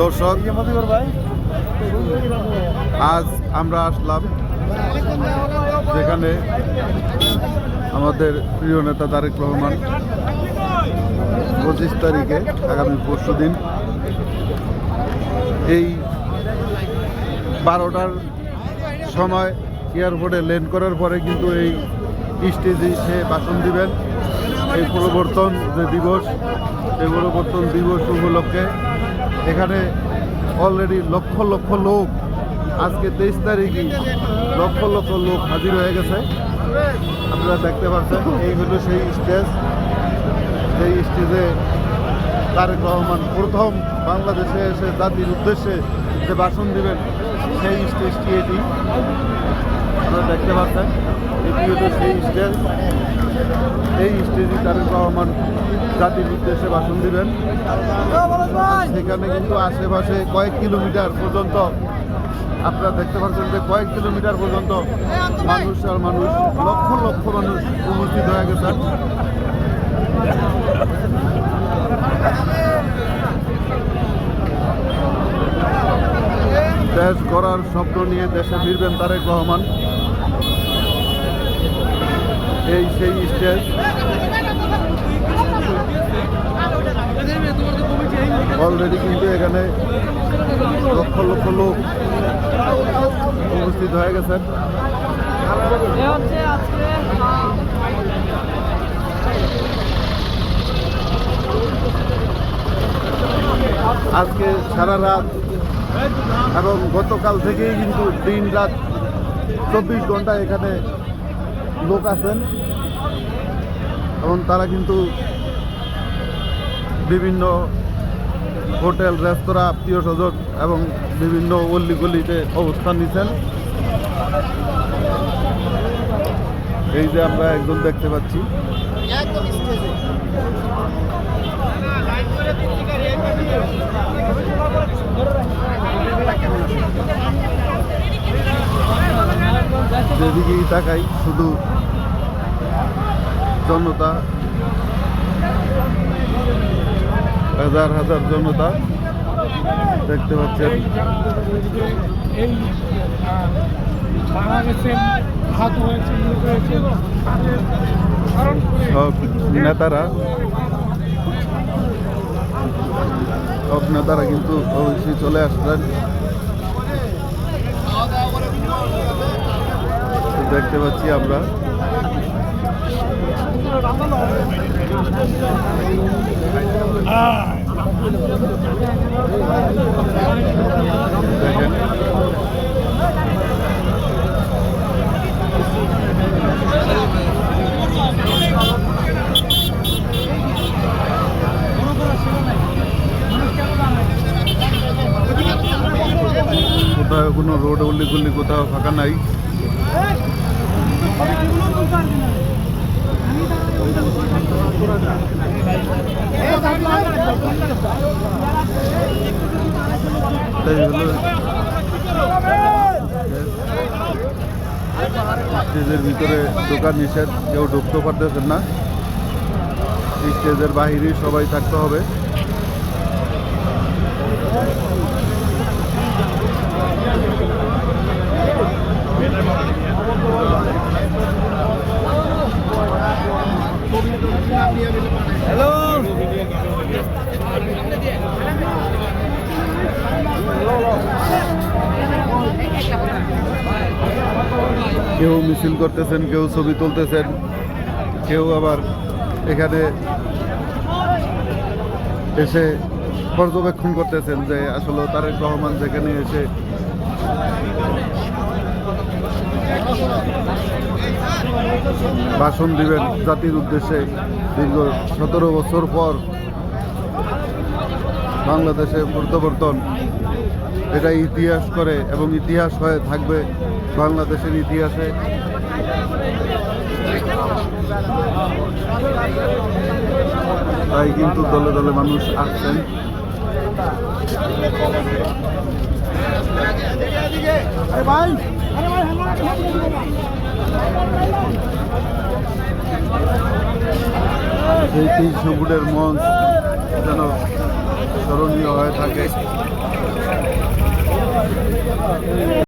দর্শক আজ আমরা আসলাম যেখানে আমাদের প্রিয় নেতা তারেক রহমান পঁচিশ তারিখে আগামী পরশু দিন এই বারোটার সময় এয়ারপোর্টে ল্যান্ড করার পরে কিন্তু এই স্টেজে সে ভাষণ দিবেন। এই পরিবর্তন যে দিবস এই পরিবর্তন দিবস উপলক্ষে এখানে অলরেডি লক্ষ লক্ষ লোক, আজকে তেইশ তারিখই লক্ষ লক্ষ লোক হাজির হয়ে গেছে। আপনারা দেখতে পাচ্ছেন, এই হলো সেই স্টেজ। সেই স্টেজে তারেক রহমান প্রথম বাংলাদেশে এসে জাতির উদ্দেশ্যে যে ভাষণ দিবেন সেই স্টেজটি এটি। আপনারা দেখতে পাচ্ছেন এটি হলো সেই স্টেজ এই স্টেজে তারেক রহমান জাতির উদ্দেশ্যে ভাষণ দিবেন। সেখানে কিন্তু আশেপাশে কয়েক কিলোমিটার পর্যন্ত, আপনারা দেখতে পাচ্ছেন যে কয়েক কিলোমিটার পর্যন্ত মানুষ আর মানুষ, লক্ষ লক্ষ মানুষ উপস্থিত হয়ে গেছেন। দেশ গড়ার স্বপ্ন নিয়ে দেশে ফিরবেন তারেক রহমান। এই সেই স্টেজ। অলরেডি কিন্তু এখানে লক্ষ লক্ষ লোক উপস্থিত হয়ে গেছেন। আজকে সারা রাত এবং গতকাল থেকেই কিন্তু দিন রাত চব্বিশ ঘণ্টা এখানে লোক আছেন। এবং তারা কিন্তু বিভিন্ন হোটেল, রেস্তোরাঁ, আত্মীয় স্বজন এবং বিভিন্ন গলিতে অবস্থান নিচ্ছেন। এই যে আমরা একজন দেখতে পাচ্ছি। যেদিকেই তাকাই, শুধু জনতা, হাজার হাজার জনতা দেখতে পাচ্ছেন। সব নেতারা সব নেতারা কিন্তু অবশ্যই চলে আসলেন দেখতে পাচ্ছি আমরা। কোথাও কোনো রোড উল্লি গুল্লি কোথাও ফাঁকা নাই। স্টেজের ভিতরে দোকান নিষেধ কেউ ঢুকতে পারতেছেন না। স্টেজের বাহিরেই সবাই থাকতে হবে। কেউ মিছিল করতেছেন, কেউ ছবি তুলতেছেন, কেউ আবার এখানে এসে পর্যবেক্ষণ করতেছেন যে আসলে তারেক রহমান যেখানে এসে ভাষণ দিবেন জাতির উদ্দেশ্যে দীর্ঘ সতেরো বছর পর বাংলাদেশে প্রত্যাবর্তন। এটা ইতিহাস করে এবং ইতিহাস হয়ে থাকবে বাংলাদেশের ইতিহাসে। তাই কিন্তু দলে দলে মানুষ আসছেন। সেই তিনশো ফুটের মঞ্চ। যেন স্মরণীয় হয়ে থাকে।